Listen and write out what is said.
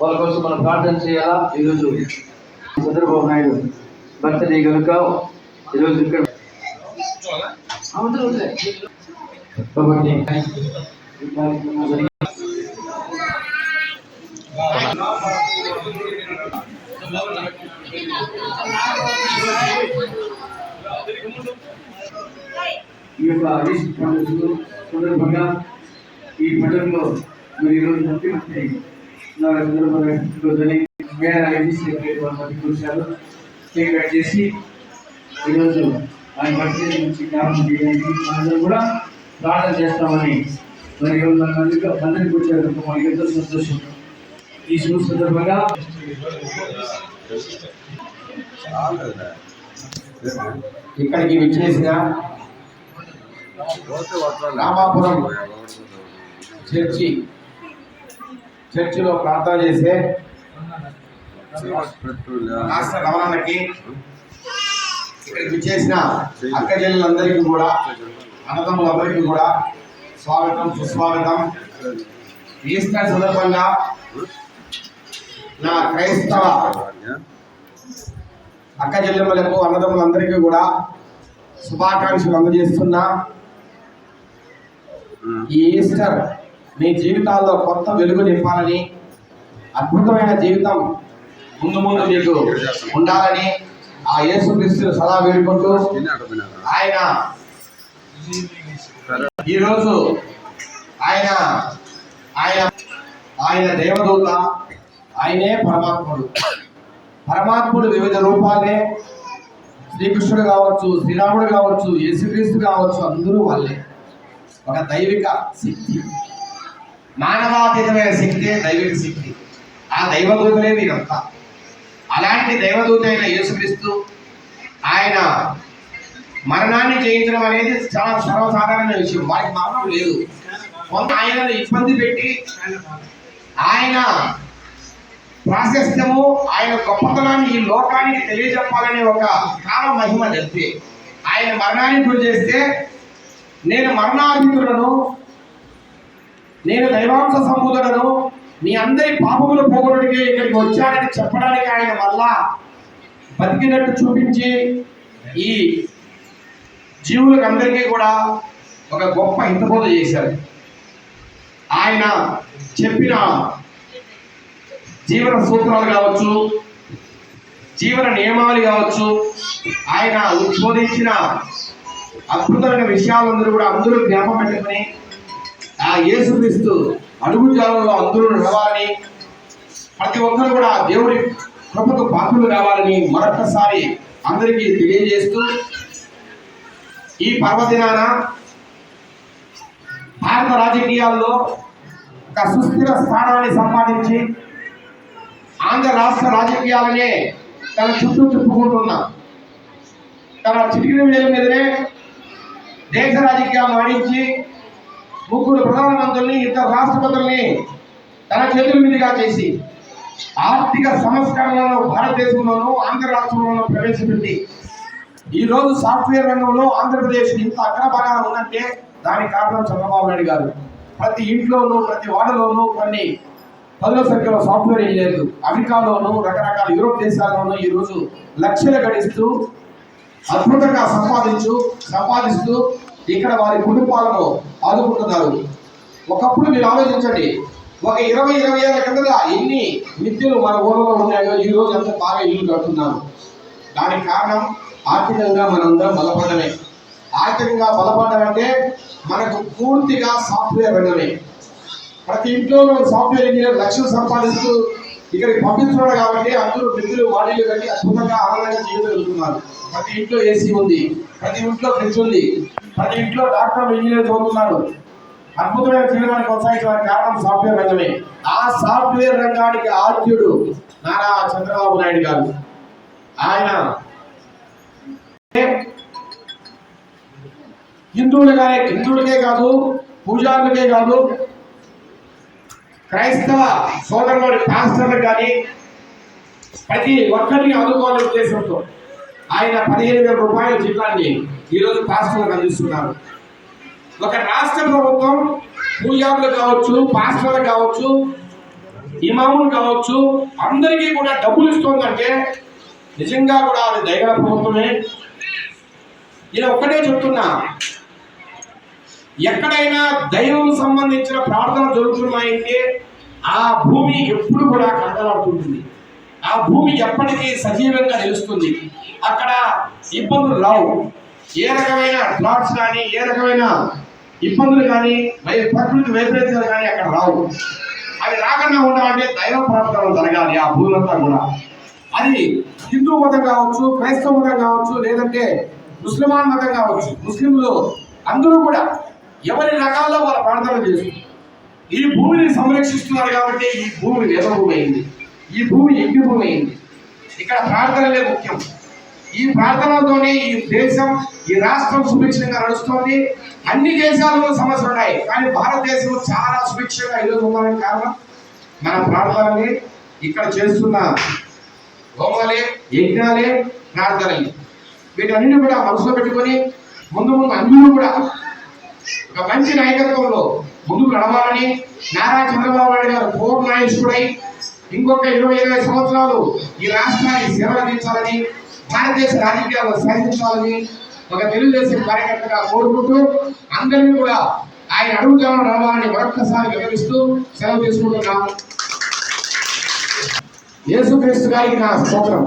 వాళ్ళ కోసం మనం ప్రార్థన చేయాలా ఈరోజు చంద్రబాబు నాయుడు బర్త్డే కనుక ఈరోజు ఇక్కడ అవును, వదిలే. కాబట్టి ఈ కార్యక్రమం జరిగి- ఈ యొక్క అడిషన్ పండుగ సందర్భంగా ఈ పండుగలో మరి ఈరోజు ముఖ్యమంత్రి నారా చంద్రబాబు నాయుడు రోజుని మేడ వారు కేక్ కట్ చేసి ఈరోజు ఆయన బర్త్డే నుంచి జ్ఞాపకం చేయడానికి మనందరూ కూడా ప్రార్థన చేస్తామని మరి ఈరోజు అందరికీ అందరికీ వచ్చారు మనకి ఎంతో సంతోషం ఈ శుభ సందర్భంగా ఇక్కడికి విచ్చేసిన రామాపురం చర్చి చర్చిలో ప్రార్థన చేసే రాష్ట్ర రమణకి ఇక్కడికి విచ్చేసిన అక్క చెల్లెలందరికీ కూడా అన్నదమ్ములందరికీ కూడా స్వాగతం సుస్వాగతం. ఈస్టర్ సందర్భంగా నా క్రైస్తవ అక్క చెల్లెమ్మలకు అన్నదమ్ములందరికీ కూడా శుభాకాంక్షలు అందజేస్తున్నా. ఈ ఈస్టర్ మీ జీవితాల్లో కొత్త వెలుగు నింపాలని అద్భుతమైన జీవితం ముందు ముందు మీకు ఉండాలని ఆ యేసుక్రీస్తుని సదా వేడుకుంటూ ఆయన ఈరోజు ఆయన ఆయన ఆయన దేవదూత ఆయనే పరమాత్ముడు. పరమాత్ముడు వివిధ రూపాలే శ్రీకృష్ణుడు కావచ్చు శ్రీరాముడు కావచ్చు యేసుక్రీస్తు కావచ్చు అందరూ వాళ్ళే. ఒక దైవిక శక్తి. మానవాతీతమైన శక్తే దైవిక శక్తి. ఆ దైవదూతలే మీరంతా అలాంటి దైవదూత అయిన యేసుక్రీస్తు ఆయన మరణాన్ని చేయించడం అనేది చాలా సర్వసాధారణ విషయం. వారికి మరణం లేదు. కొంత ఆయనను ఇబ్బంది పెట్టి ఆయన ప్రాశస్త్యము ఆయన గొప్పతనాన్ని ఈ లోకానికి తెలియజెప్పాలనే ఒక కాల మహిమ తెలిపి ఆయన మరణాన్ని గురి చేస్తే నేను మరణాధితులను నేను దైవాంశ సంబుధులను మీ అందరి పాపములు పోగొట్టుకే ఇక్కడికి వచ్చానని చెప్పడానికి ఆయన వల్ల బతికినట్టు చూపించి ఈ జీవులకు అందరికీ కూడా ఒక గొప్ప హితబోధ చేశారు. ఆయన చెప్పిన జీవన సూత్రాలు కావచ్చు జీవన నియమాలు కావచ్చు ఆయన ఉద్బోధించిన అద్భుతమైన విషయాలందరూ కూడా అందరూ జ్ఞాపకం పెట్టుకుని ఆ యేసుక్రీస్తు అడుగు జాలంలో అందరూ నడవాలని ప్రతి ఒక్కరు కూడా దేవుడి కృపకు పాత్రలు కావాలని మరొకసారి అందరికీ తెలియజేస్తూ ఈ పర్వదినాన భారత రాజకీయాల్లో ఒక సుస్థిర స్థానాన్ని సంపాదించి ఆంధ్ర రాష్ట్ర రాజకీయాలనే తన చుట్టూ చుట్టుకుంటున్నా తన చిటికిన వేల మీదనే దేశ రాజకీయాలు ఆడించి ముగ్గురు ప్రధానమంత్రుల్ని ఇద్దరు రాష్ట్రపతుల్ని తన చేతుల మీదుగా చేసి ఆర్థిక సంస్కరణలను భారతదేశంలోనూ ఆంధ్ర రాష్ట్రంలోనూ ప్రవేశపెట్టి ఈరోజు సాఫ్ట్వేర్ రంగంలో ఆంధ్రప్రదేశ్ ఇంత అగ్రభాగాన ఉందంటే దానికి కారణం చంద్రబాబు నాయుడు గారు. ప్రతి ఇంట్లోనూ ప్రతి వాడలోనూ కొన్ని పదుల సంఖ్యలో సాఫ్ట్వేర్ ఇంజనీర్లు అమెరికాలోనూ రకరకాల యూరోప్ దేశాల్లోనూ ఈరోజు లక్షలు గడిస్తూ అద్భుతంగా సంపాదించు సంపాదిస్తూ ఇక్కడ వారి కుటుంబాలను ఆదుకుంటున్నారు. ఒకప్పుడు మీరు ఆలోచించండి ఒక ఇరవై ఇరవై ఏళ్ళ కిందట ఎన్ని మిద్దెలు మన ఊళ్ళో ఉన్నాయో ఈ రోజు అంత బాగా ఇల్లు కడుతున్నారు దానికి కారణం ఆర్థికంగా మనందరం బలపడమే. ఆర్థికంగా బలపడడం అంటే మనకు పూర్తిగా సాఫ్ట్వేర్ రంగమే ప్రతి ఇంట్లోనూ సాఫ్ట్వేర్ ఇంజనీర్ లక్షలు సంపాదిస్తూ ఇక్కడికి పంపిస్తున్నాడు కాబట్టి అందరూ మిత్రులు వాడీలు కట్టి అద్భుతంగా ఆనందంగా జీవితం ప్రతి ఇంట్లో ఏసీ ఉంది ప్రతి ఇంట్లో ఫ్రిడ్జ్ ఉంది ప్రతి ఇంట్లో డాక్టర్లు ఇంజనీర్ చదువుతున్నారు అద్భుతమైన జీవనాన్ని కొనసాగించడానికి కారణం సాఫ్ట్వేర్ రంగమే. ఆ సాఫ్ట్వేర్ రంగానికి ఆద్యుడు నారా చంద్రబాబు నాయుడు గారు. ఆయన హిందువులుగానే హిందువులకే కాదు పూజారులకే కాదు క్రైస్తవ సోదరుల పాస్టర్లకు కానీ ప్రతి ఒక్కరిని ఆదుకోవాలనే ఉద్దేశంతో ఆయన పదిహేను వేల రూపాయల జీతాన్ని ఈరోజు పాస్టర్లకు అందిస్తున్నారు. ఒక రాష్ట్ర ప్రభుత్వం పూజారులు కావచ్చు పాస్టర్లు కావచ్చు ఇమాములు కావచ్చు అందరికీ కూడా డబ్బులు ఇస్తుందంటే నిజంగా కూడా అది దయగల ప్రభుత్వమే. నేను ఒక్కటే చెప్తున్నా ఎక్కడైనా దైవం సంబంధించిన ప్రార్థన జరుగుతున్నాయంటే ఆ భూమి ఎప్పుడు కూడా కదలాడుతుంటుంది ఆ భూమి ఎప్పటికీ సజీవంగా నిలుస్తుంది. అక్కడ ఇబ్బందులు రావు. ఏ రకమైన డ్రాట్స్ కానీ ఏ రకమైన ఇబ్బందులు కానీ ప్రకృతి వైపరీత్యాలు కానీ అక్కడ రావు. అవి రాకుండా ఉండాలంటే దైవ ప్రార్థనలు జరగాలి ఆ భూములంతా కూడా. అది హిందూ మతం కావచ్చు క్రైస్తవ మతం కావచ్చు లేదంటే ముస్లిమాన్ మతం కావచ్చు ముస్లింలు అందరూ కూడా ఎవరి రకాల్లో వాళ్ళ ప్రార్థనలు చేస్తారు? ఈ భూమిని సంరక్షిస్తున్నారు కాబట్టి ఈ భూమి వేద భూమి అయింది ఈ భూమి యజ్ఞ భూమి అయింది. ఇక్కడ ప్రార్థనలే ముఖ్యం. ఈ ప్రార్థనలతోనే ఈ దేశం ఈ రాష్ట్రం సుభిక్షంగా నడుస్తోంది. అన్ని దేశాలలో సమస్యలు ఉన్నాయి కానీ భారతదేశం చాలా సుభిక్షంగా ఈరోజు ఉండాలని కారణం మన ప్రార్థనలే. ఇక్కడ చేస్తున్న హోమాలే యజ్ఞాలే ప్రార్థనలే. వీటన్నిటిని కూడా మనసులో పెట్టుకొని ముందు ముందు అందరూ కూడా ఒక మంచి నాయకత్వంలో ముందుకు నడవాలని నారా చంద్రబాబు నాయుడు గారు పూర్ణాయుష్కుడై ఇంకొక ఇరవై ఇరవై సంవత్సరాలు ఈ రాష్ట్రానికి సేవ అందించాలని భారతదేశ రాజకీయాల్లో సాధించాలని ఒక తెలుగుదేశం కార్యకర్తగా కోరుకుంటూ అందరినీ కూడా ఆయన అడుగుదామని నడవాలని మరొక్కసారి వివరిస్తూ సెలవు తీసుకుంటున్నాం యేసుక్రీస్తు గారికి నా స్తోత్రం.